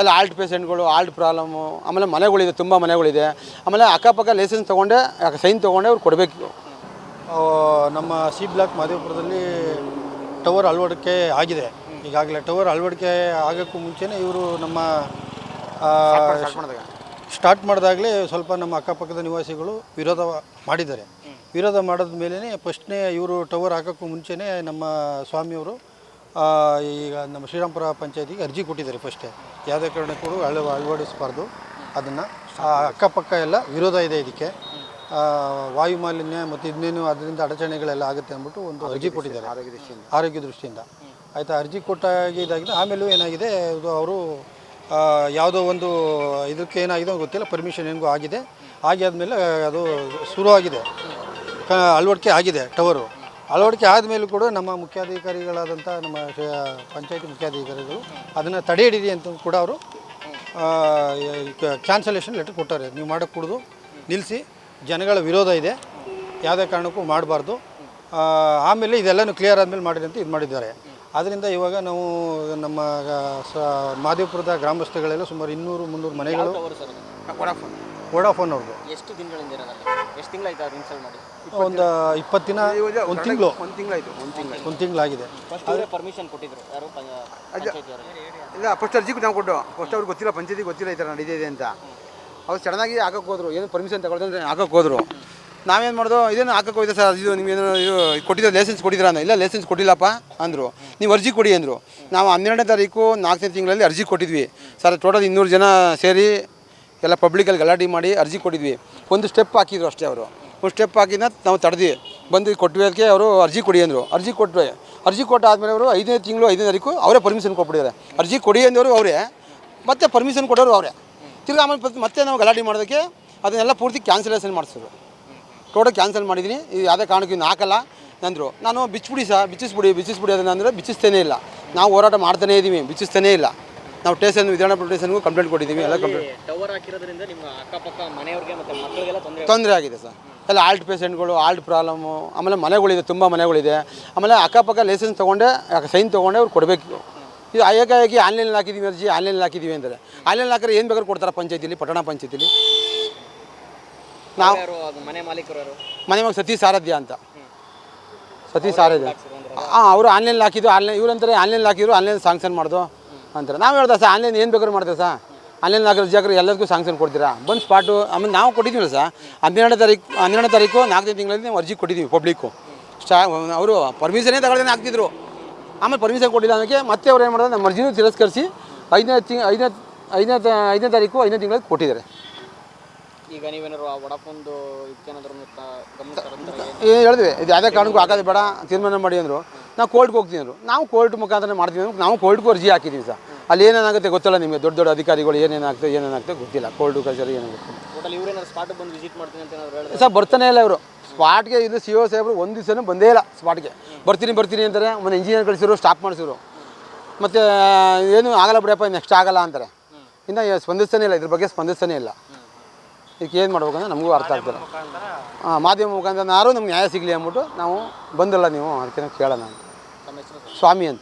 ಎಲ್ಲ halt ಪೇಷೆಂಟ್ಗಳು halt problem ಆಮೇಲೆ ಮನೆಗಳಿದೆ ತುಂಬ ಮನೆಗಳಿದೆ. ಆಮೇಲೆ ಅಕ್ಕಪಕ್ಕ ಲೈಸೆನ್ಸ್ ತೊಗೊಂಡೆ ಸೈನ್ ತೊಗೊಂಡೆ ಅವ್ರು ಕೊಡಬೇಕು. ನಮ್ಮ ಸಿ ಬ್ಲಾಕ್ ಮಾದೇವಪುರದಲ್ಲಿ ಟವರ್ ಅಳವಡಿಕೆ ಆಗಿದೆ. ಈಗಾಗಲೇ ಟವರ್ ಅಳವಡಿಕೆ ಆಗೋಕ್ಕೂ ಮುಂಚೆನೇ ಇವರು ನಮ್ಮ ಸ್ಟಾರ್ಟ್ ಮಾಡಿದಾಗಲೇ ಸ್ವಲ್ಪ ನಮ್ಮ ಅಕ್ಕಪಕ್ಕದ ನಿವಾಸಿಗಳು ವಿರೋಧ ಮಾಡಿದ್ದಾರೆ. ವಿರೋಧ ಮಾಡಿದ ಮೇಲೇ ಫಸ್ಟ್ನೇ ಇವರು ಟವರ್ ಹಾಕೋಕ್ಕೂ ಮುಂಚೆನೇ ನಮ್ಮ ಸ್ವಾಮಿಯವರು ಈಗ ನಮ್ಮ ಶ್ರೀರಾಮ್ಪುರ ಪಂಚಾಯತಿಗೆ ಅರ್ಜಿ ಕೊಟ್ಟಿದ್ದಾರೆ ಫಸ್ಟೇ ಯಾವುದೇ ಕಾರಣಕ್ಕೂ ಅಳ ಅಳವಡಿಸಬಾರ್ದು ಅದನ್ನು ಅಕ್ಕಪಕ್ಕ ಎಲ್ಲ ವಿರೋಧ ಇದೆ ಇದಕ್ಕೆ. ವಾಯು ಮಾಲಿನ್ಯ ಮತ್ತು ಇನ್ನೇನು ಅದರಿಂದ ಅಡಚಣೆಗಳೆಲ್ಲ ಆಗುತ್ತೆ ಅಂದ್ಬಿಟ್ಟು ಒಂದು ಅರ್ಜಿ ಕೊಟ್ಟಿದ್ದಾರೆ. ಆರೋಗ್ಯ ದೃಷ್ಟಿಯಿಂದ. ಆರೋಗ್ಯ ದೃಷ್ಟಿಯಿಂದ. ಆಯಿತಾ ಅರ್ಜಿ ಕೊಟ್ಟಾಗ ಇದಾಗಿದೆ. ಆಮೇಲೂ ಏನಾಗಿದೆ ಇದು ಅವರು ಯಾವುದೋ ಒಂದು ಇದಕ್ಕೆ ಏನಾಗಿದೆ ಗೊತ್ತಿಲ್ಲ. ಪರ್ಮಿಷನ್ ಹೆಂಗೂ ಆಗಿದೆ. ಆಗಿ ಆದಮೇಲೆ ಅದು ಶುರುವಾಗಿದೆ. ಕ ಅಳವಡಿಕೆ ಆಗಿದೆ ಟವರು ಅಳವಡಿಕೆ ಆದಮೇಲೂ ಕೂಡ ನಮ್ಮ ಮುಖ್ಯಾಧಿಕಾರಿಗಳಾದಂಥ ನಮ್ಮ ಪಂಚಾಯತಿ ಮುಖ್ಯಾಧಿಕಾರಿಗಳು ಅದನ್ನು ತಡೆ ಹಿಡಿದಿ ಅಂತ ಕೂಡ ಅವರು ಕ್ಯಾನ್ಸಲೇಷನ್ ಲೆಟರ್ ಕೊಟ್ಟಾರೆ ನೀವು ಮಾಡೋಕ್ಕೆ ಕುಡಿದು ನಿಲ್ಲಿಸಿ ಜನಗಳ ವಿರೋಧ ಇದೆ ಯಾವುದೇ ಕಾರಣಕ್ಕೂ ಮಾಡಬಾರ್ದು. ಆಮೇಲೆ ಇದೆಲ್ಲನೂ ಕ್ಲಿಯರ್ ಆದಮೇಲೆ ಮಾಡಿರಿ ಅಂತ ಇದು ಮಾಡಿದ್ದಾರೆ. ಆದ್ದರಿಂದ ಇವಾಗ ನಾವು ನಮ್ಮ ಸ ಮಾದೇವಪುರದ ಗ್ರಾಮಸ್ಥಗಳೆಲ್ಲ ಸುಮಾರು ಇನ್ನೂರು ಮುನ್ನೂರು ಮನೆಗಳು ವೋಡಾಫೋನ್ ಅವ್ರದ್ದು ಎಷ್ಟು ದಿನಗಳಿಂದ ಇರೋದಲ್ಲ? ಎಷ್ಟು ತಿಂಗಳಾಯ್ತು ಅವ್ರು ಇನ್ಸ್ಟಾಲ್ ಮಾಡಿ? ಒಂದು ಇಪ್ಪತ್ತು ದಿನ? ಒಂದು ತಿಂಗಳು. ಒಂದು ತಿಂಗಳಾಯ್ತು ಒಂದು ತಿಂಗಳು ಒಂದು ತಿಂಗಳಾಗಿದೆ. ಫಸ್ಟ್ ಅವರೇ ಪರ್ಮಿಷನ್ ಕೊಟ್ಟಿದ್ರು. ಯಾರು ಪಂಚಾಯತಿ ಅವರು? ಇಲ್ಲ ಫಸ್ಟ್ ಅರ್ಜಿ ನಾವು ಕೊಟ್ಟು ಫಸ್ಟ್ ಅವ್ರಿಗೆ ಗೊತ್ತಿಲ್ಲ ಪಂಚಾಯತಿ ಗೊತ್ತಿಲ್ಲ ಈ ಥರ ನಡೀತಿದೆ ಅಂತ. ಅವ್ರು ಸಡನ್ನಾಗಿ ಹಾಕಕ್ಕೆ ಹೋದ್ರು. ಏನು ಪರ್ಮಿಷನ್ ತಗೊಳ್ದಂದ್ರೆ ಹಾಕಕ್ಕೆ ಹೋದ್ರು. ನಾವೇನು ಮಾಡೋದು? ಇದೇನು ಹಾಕಕ್ಕೆ ಹೋಗಿದೆ ಸರ್ ಇದು ನಿಮ್ಗೆ ಏನು ಇದು ಕೊಟ್ಟಿದ್ರೆ ಲೈಸೆನ್ಸ್ ಕೊಟ್ಟಿದ್ದೀರಾ ಅಂದ್ರೆ ಇಲ್ಲ ಲೈಸೆನ್ಸ್ ಕೊಟ್ಟಿಲ್ಲಪ್ಪ ಅಂದರು. ನೀವು ಅರ್ಜಿ ಕೊಡಿ ಅಂದರು. ನಾವು ಹನ್ನೆರಡನೇ ತಾರೀಕು ನಾಲ್ಕನೇ ತಿಂಗಳಲ್ಲಿ ಅರ್ಜಿ ಕೊಟ್ಟಿದ್ವಿ. ಸರ್ ಟೋಟಲ್ ಇನ್ನೂರು ಜನ ಸೇರಿ ಎಲ್ಲ ಪಬ್ಲಿಕಲ್ಲಿ ಗಲಾಟೆ ಮಾಡಿ ಅರ್ಜಿ ಕೊಟ್ಟಿದ್ವಿ. ಒಂದು ಸ್ಟೆಪ್ ಹಾಕಿದ್ರು ಅಷ್ಟೇ ಅವರು. ಒಂದು ಸ್ಟೆಪ್ ಹಾಕಿದ ನಾವು ತಡೆದ್ವಿ. ಬಂದು ಕೊಟ್ಟಿವಿ ಅದಕ್ಕೆ ಅವರು ಅರ್ಜಿ ಕೊಡಿ ಅಂದರು. ಅರ್ಜಿ ಕೊಟ್ಟರೆ ಅರ್ಜಿ ಕೊಟ್ಟಾದ್ಮೇಲೆ ಅವರು ಐದನೇ ತಿಂಗಳು, ಐದನೇ ತಾರೀಕು ಅವರೇ ಪರ್ಮಿಷನ್ ಕೊಟ್ಬಿಟ್ಟಿದ್ದಾರೆ. ಅರ್ಜಿ ಕೊಡಿ ಅಂದವರು ಅವರೇ, ಮತ್ತೆ ಪರ್ಮಿಷನ್ ಕೊಡೋರು ಅವರೇ. ತಿರ್ಗಿ ಆಮೇಲೆ ಮತ್ತೆ- ಮತ್ತೆ ನಾವು ಗಲಾಟೆ ಮಾಡೋದಕ್ಕೆ ಅದನ್ನೆಲ್ಲ ಪೂರ್ತಿ ಕ್ಯಾನ್ಸಲೇಷನ್ ಮಾಡಿಸಿದ್ರು. ಟೋಟಲ್ ಕ್ಯಾನ್ಸಲ್ ಮಾಡಿದ್ದೀನಿ. ಇದು ಯಾವುದೇ ಕಾರಣಕ್ಕೂ ಇನ್ನು ಹಾಕಲ್ಲ ಅಂದರು. ನಾನು ಬಿಚ್ಚಿಬಿಡಿ ಸಹ ಬಿಚ್ಚಿಸ್ಬಿಡಿ ಬಿಚ್ಚಿಸ್ಬಿಡಿ ಅದನ್ನು ಅಂದರೆ ಬಿಚ್ಚಿಸ್ತೇನೆ ಇಲ್ಲ. ನಾವು ಹೋರಾಟ ಮಾಡ್ತಾನೇ ಇದ್ದೀವಿ ಬಿಚ್ಚಿಸ್ತಾನೇ ಇಲ್ಲ. ನಾವು ಟೇಷನ್ ವಿಧಾನ ಸ್ಟೇಷನ್ಗೂ ಕಂಪ್ಲೇಂಟ್ ಕೊಟ್ಟಿದ್ದೀವಿ ಎಲ್ಲ ಕಂಪ್ಲೇಂಟ್. ಟವರ್ ಹಾಕಿರೋದ್ರಿಂದ ನಿಮ್ಮ ಅಕ್ಕಪಕ್ಕ ಮನೆಯವ್ರಿಗೆ ಮತ್ತೆ ಮಕ್ಕಳಿಗೆಲ್ಲ ತೊಂದರೆ ತೊಂದರೆ ಆಗಿದೆ ಸರ್. ಎಲ್ಲ ಆಲ್ಟ್ ಪೇಷೆಂಟ್ಗಳು ಆಲ್ಟ್ ಪ್ರಾಬ್ಲಮ್ಮು ಆಮೇಲೆ ಮನೆಗಳಿದೆ ತುಂಬ ಮನೆಗಳಿದೆ. ಆಮೇಲೆ ಅಕ್ಕಪಕ್ಕ ಲೈಸೆನ್ಸ್ ತೊಗೊಂಡೆ ಸೈನ್ ತೊಗೊಂಡೆ ಅವ್ರು ಕೊಡಬೇಕು. ಇದು ಏಕಾಏಕಿ ಆನ್ಲೈನಲ್ಲಿ ಹಾಕಿದ್ದೀವಿ ಅರ್ಜಿ ಆನ್ಲೈನಲ್ಲಿ ಹಾಕಿದ್ದೀವಿ ಅಂದರೆ ಆನ್ಲೈನ್ ಹಾಕಿದ್ರೆ ಏನು ಬೇಕಾದ್ರೂ ಕೊಡ್ತಾರೆ ಪಂಚಾಯತಿಲಿ ಪಟ್ಟಣ ಪಂಚಾಯತಿಲಿ. ನಾವು ಮನೆ ಮಾಲೀಕರು ಮನೆ ಮಗ ಸತೀಶ್ ಸಾರಥ್ಯ ಅಂತ. ಸತೀಶ್ ಸಾರಥ್ಯ. ಹಾಂ ಅವರು ಆನ್ಲೈನ್ ಹಾಕಿದ್ದು ಆನ್ಲೈನ್ ಇವ್ರಂತಾರೆ ಆನ್ಲೈನ್ ಹಾಕಿದ್ರು ಆನ್ಲೈನ್ ಸಾಂಕ್ಷನ್ ಮಾಡ್ದು. ಅಂತಾರೆ. ನಾವು ಹೇಳ್ದೆ ಸರ್ ಆನ್ಲೈನ್ ಏನು ಬೇಕಾದ್ರೂ ಮಾಡ್ತೇವೆ ಸರ್. ಆನ್ಲೈನ್ ಹಾಕಿರೋ ಜಾಗ್ರೆ ಎಲ್ಲದಕ್ಕೂ ಸಾಂಕ್ಷನ್ ಕೊಡ್ತೀರಾ? ಬಂದು ಸ್ಪಾಟು ಆಮೇಲೆ ನಾವು ಕೊಟ್ಟಿದ್ದೀವಿ ಸರ್. ಹನ್ನೆರಡನೇ ತಾರೀಕು ಹನ್ನೆರಡನೇ ತಾರೀಕು ನಾಲ್ಕನೇ ತಿಂಗಳಲ್ಲಿ ನಾವು ಅರ್ಜಿ ಕೊಟ್ಟಿದ್ದೀವಿ ಪಬ್ಲಿಕ್ಕು ಸ್ಟಾ ಅವರು ಪರ್ಮಿಷನೇ ತಗೊಳ್ಳೋದೇ ಹಾಕ್ತಿದ್ರು ಆಮೇಲೆ ಪರ್ಮಿಷನ್ ಕೊಟ್ಟಿಲ್ಲ ಅದಕ್ಕೆ ಮತ್ತೆ ಅವ್ರು ಏನು ಮಾಡೋದು ನಮ್ಮ ಅರ್ಜಿನೂ ತಿರಸ್ಕರಿಸಿ ಐದನೇ ತಿಂಗ್ ಐದನೇ ಐದನೇ ಐದನೇ ತಾರೀಕು ಐದನೇ ತಿಂಗಳಿಗೆ ಕೊಟ್ಟಿದ್ದಾರೆ. ಈಗ ನೀವೇನಾದ್ರು ವಡಾಫೋನ್ದು ಇದಕ್ಕೇನಾದ್ರು ಹೇಳಿದ್ವಿ ಇದು ಯಾವುದೇ ಕಾರಣಕ್ಕೂ ಹಾಕೋದು ಬೇಡ ತೀರ್ಮಾನ ಮಾಡಿ ಅಂದರು. ನಾವು ಕೋರ್ಟ್ಗೆ ಹೋಗ್ತೀವಿ ಅಂದರು. ನಾವು ಕೋರ್ಟ್ ಮುಖಾಂತರ ಮಾಡ್ತೀವಿ ಅಂದ್ರೆ. ನಾವು ಕೋರ್ಟ್ಗೂ ಅರ್ಜಿ ಹಾಕಿದ್ದೀವಿ ಸರ್. ಅಲ್ಲಿ ಏನೇನಾಗುತ್ತೆ ಗೊತ್ತಲ್ಲ ನಿಮಗೆ? ದೊಡ್ಡ ದೊಡ್ಡ ಅಧಿಕಾರಿಗಳು ಏನೇನಾಗ್ತದೆ ಏನೇನಾಗ್ತದೆ ಗೊತ್ತಿಲ್ಲ. ಕೋರ್ಟು ಕಚೇರಿ ಏನಾಗುತ್ತೆ ಸರ್ ಬರ್ತಾನೆ ಇಲ್ಲ ಇವರು. ಸ್ಪಾಟ್ಗೆ ಇದು ಸಿ ಒ ಸಾಹೇಬರು ಒಂದು ದಿವಸನೂ ಬಂದೇ ಇಲ್ಲ ಸ್ಪಾಟ್ಗೆ. ಬರ್ತೀನಿ ಬರ್ತೀನಿ ಅಂತಾರೆ. ಮೊನ್ನೆ ಇಂಜಿನಿಯರ್ ಕಳಿಸಿದ್ರು ಸ್ಟಾಪ್ ಮಾಡಿಸಿದ್ರು. ಮತ್ತು ಏನು ಆಗಲ್ಲ ಬಿಡಪ್ಪ ನೆಕ್ಸ್ಟ್ ಆಗಲ್ಲ ಅಂತಾರೆ. ಇನ್ನು ಸ್ಪಂದಿಸ್ತಾನೆ ಇಲ್ಲ. ಇದ್ರ ಬಗ್ಗೆ ಸ್ಪಂದಿಸ್ತಾನೆ ಇಲ್ಲ. ಇದಕ್ಕೆ ಏನು ಮಾಡ್ಬೇಕಂದ್ರೆ ನಮಗೂ ಅರ್ಥ ಆಗ್ತಿಲ್ಲ. ಹಾಂ ಮಾಧ್ಯಮ ಮುಖಾಂತರ ಯಾರು ನಮ್ಗೆ ನ್ಯಾಯ ಸಿಗಲಿ ಅಂದ್ಬಿಟ್ಟು ನಾವು ಬಂದಲ್ಲ ನೀವು ಅದಕ್ಕೆ ಕೇಳೋಣ ಅಂತ. 刷面。